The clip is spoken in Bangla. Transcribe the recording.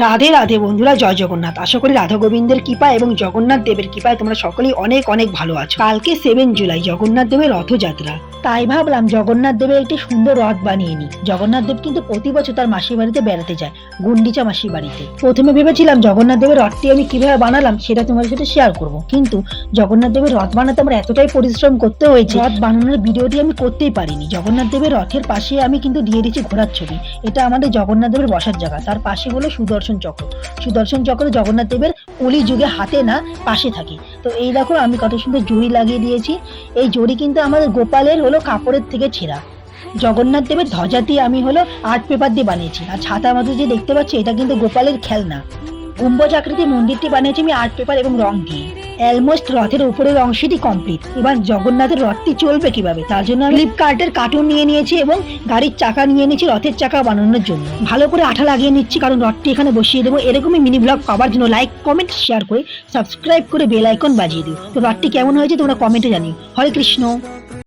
রাধে রাধে বন্ধুরা, জয় জগন্নাথ। আশা করি রাধা গোবিন্দের কৃপা এবং জগন্নাথ দেবের কৃপায় তোমরা সকলেই অনেক অনেক ভালো আছো। কালকে সেভেন জুলাই, জগন্নাথ দেবের রথযাত্রা। তাই ভাবলাম জগন্নাথ দেবের একটি সুন্দর রথ বানিয়ে নিই। জগন্নাথ দেব কিন্তু প্রতি বছর তার মাসির বাড়িতে বেড়াতে যায়, গুন্ডিচা মাসির বাড়িতে। প্রথমে ভেবেছিলাম জগন্নাথ দেবের রথটি আমি কীভাবে বানালাম সেটা তোমাদের সাথে শেয়ার করব। কিন্তু জগন্নাথ দেবের রথ বানাতে আমার এতটাই পরিশ্রম করতে হয়েছে, রথ বানানোর ভিডিওটি আমি করতেই পারিনি। জগন্নাথ দেবের রথের পাশে আমি কিন্তু দিয়ে দিয়েছি ঘোড়ার ছবি। এটা আমাদের জগন্নাথ দেবের বসার জায়গা। তার পাশে হলো সুদর্শন চক্র। সুদর্শন চক্র জগন্নাথ দেবের কলি যুগে হাতে না পাশে থাকে। তো এই দেখো আমি কত সুন্দর জড়ি লাগিয়ে দিয়েছি। এই জড়ি কিন্তু আমাদের গোপালের হলো কাপড়ের থেকে ছেঁড়া। জগন্নাথ দেবের ধ্বজাটি আমি হলো আর্ট পেপার দিয়ে বানিয়েছি। আর ছাতার মধ্যে যে দেখতে পাচ্ছি, এটা কিন্তু গোপালের খেলনা। গম্বুজ আকৃতির মন্দিরটি বানিয়েছি আমি আর্ট পেপার এবং রং দিয়ে। অলমোস্ট রথের উপরের অংশটি কমপ্লিট এবার জগন্নাথের রথটি চলবে কীভাবে? তার জন্য আমি ফ্লিপকার্টের কার্টুন নিয়ে নিয়েছি এবং গাড়ির চাকা নিয়ে নিয়েছি রথের চাকা বানানোর জন্য। ভালো করে আঠা লাগিয়ে নিচ্ছি, কারণ রথটি এখানে বসিয়ে দেবো। এরকমই মিনি ব্লগ পাওয়ার জন্য লাইক কমেন্ট শেয়ার করে সাবস্ক্রাইব করে বেল আইকন বাজিয়ে দিও। তো রথটি কেমন হয়েছে তোমরা কমেন্টে জানিও। হরে কৃষ্ণ।